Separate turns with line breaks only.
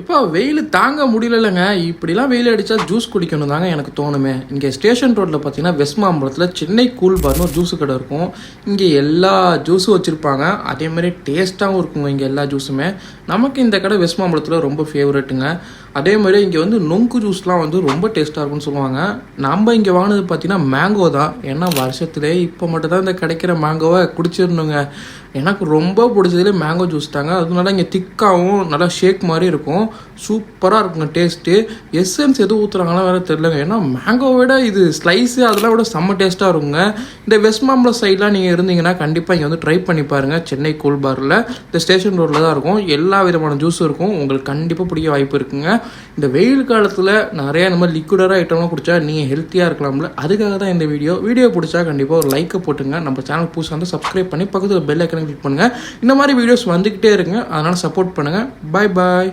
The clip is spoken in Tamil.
இப்போ வெயில் தாங்க முடியலங்க இப்படிலாம் வெயில் அடித்தா ஜூஸ் குடிக்கணும் தாங்க எனக்கு தோணுமே. இங்கே ஸ்டேஷன் ரோட்டில் பார்த்தீங்கன்னா வெஸ்ட் மாம்பலத்தில் சென்னை கூல் பார்னு ஒரு ஜூஸ் கடை இருக்கும். இங்கே எல்லா ஜூஸும் வச்சுருப்பாங்க. அதே மாதிரி டேஸ்ட்டாகவும் இருக்குங்க இங்கே எல்லா ஜூஸுமே நமக்கு இந்த கடை வெஸ்ட் மாம்பலத்தில் ரொம்ப ஃபேவரெட்டுங்க அதே மாதிரி இங்கே வந்து நொங்கு ஜூஸ்லாம் வந்து ரொம்ப டேஸ்ட்டாக இருக்கும்னு சொல்லுவாங்க. நம்ம இங்கே வாங்கினது பார்த்தீங்கன்னா மேங்கோ தான். ஏன்னா வருஷத்துலேயே இப்போ மட்டும் தான் இந்த கிடைக்கிற மேங்கோவை குடிச்சிடணுங்க. எனக்கு ரொம்ப பிடிச்சதுலேயே மேங்கோ ஜூஸ் தாங்க. அதனால இங்கே திக்காகவும் நல்லா ஷேக் மாதிரி இருக்கும். சூப்பராக இருக்குங்க டேஸ்ட்டு எசன்ஸ் எது ஊற்றுறாங்களா வேறு தெரிலங்க ஏன்னா மேங்கோவை விட இது ஸ்லைஸு அதெல்லாம் விட செம்ம டேஸ்ட்டாக இருக்குங்க. இந்த வெஸ்ட் மாம்பலம் சைட்லாம் நீங்கள் இருந்தீங்கன்னா கண்டிப்பாக இங்கே வந்து ட்ரை பண்ணி பாருங்கள் சென்னை கூல் பாரில் இந்த ஸ்டேஷன் ரோட்டில் தான் இருக்கும். எல்லா விதமான ஜூஸும் இருக்கும். உங்களுக்கு கண்டிப்பாக பிடிக்க வாய்ப்பு இருக்குங்க. இந்த வெயில் காலத்தில் நிறையா இந்த மாதிரி லிக்விடராக ஐட்டம்லாம் குடிச்சா நீங்கள் ஹெல்த்தியாக இருக்கலாம்ல. அதுக்காக தான் இந்த வீடியோ வீடியோ பிடிச்சா கண்டிப்பாக ஒரு லைக்கை போட்டுங்க. நம்ம சேனல் புதுசாக வந்து சப்ஸ்கிரைப் பண்ணி பக்கத்தில் பெல் ஐக்கனை கிளிக் பண்ணுங்கள் இந்த மாதிரி வீடியோஸ் வந்துக்கிட்டே இருங்க. அதனால் சப்போர்ட் பண்ணுங்கள் பாய் பாய்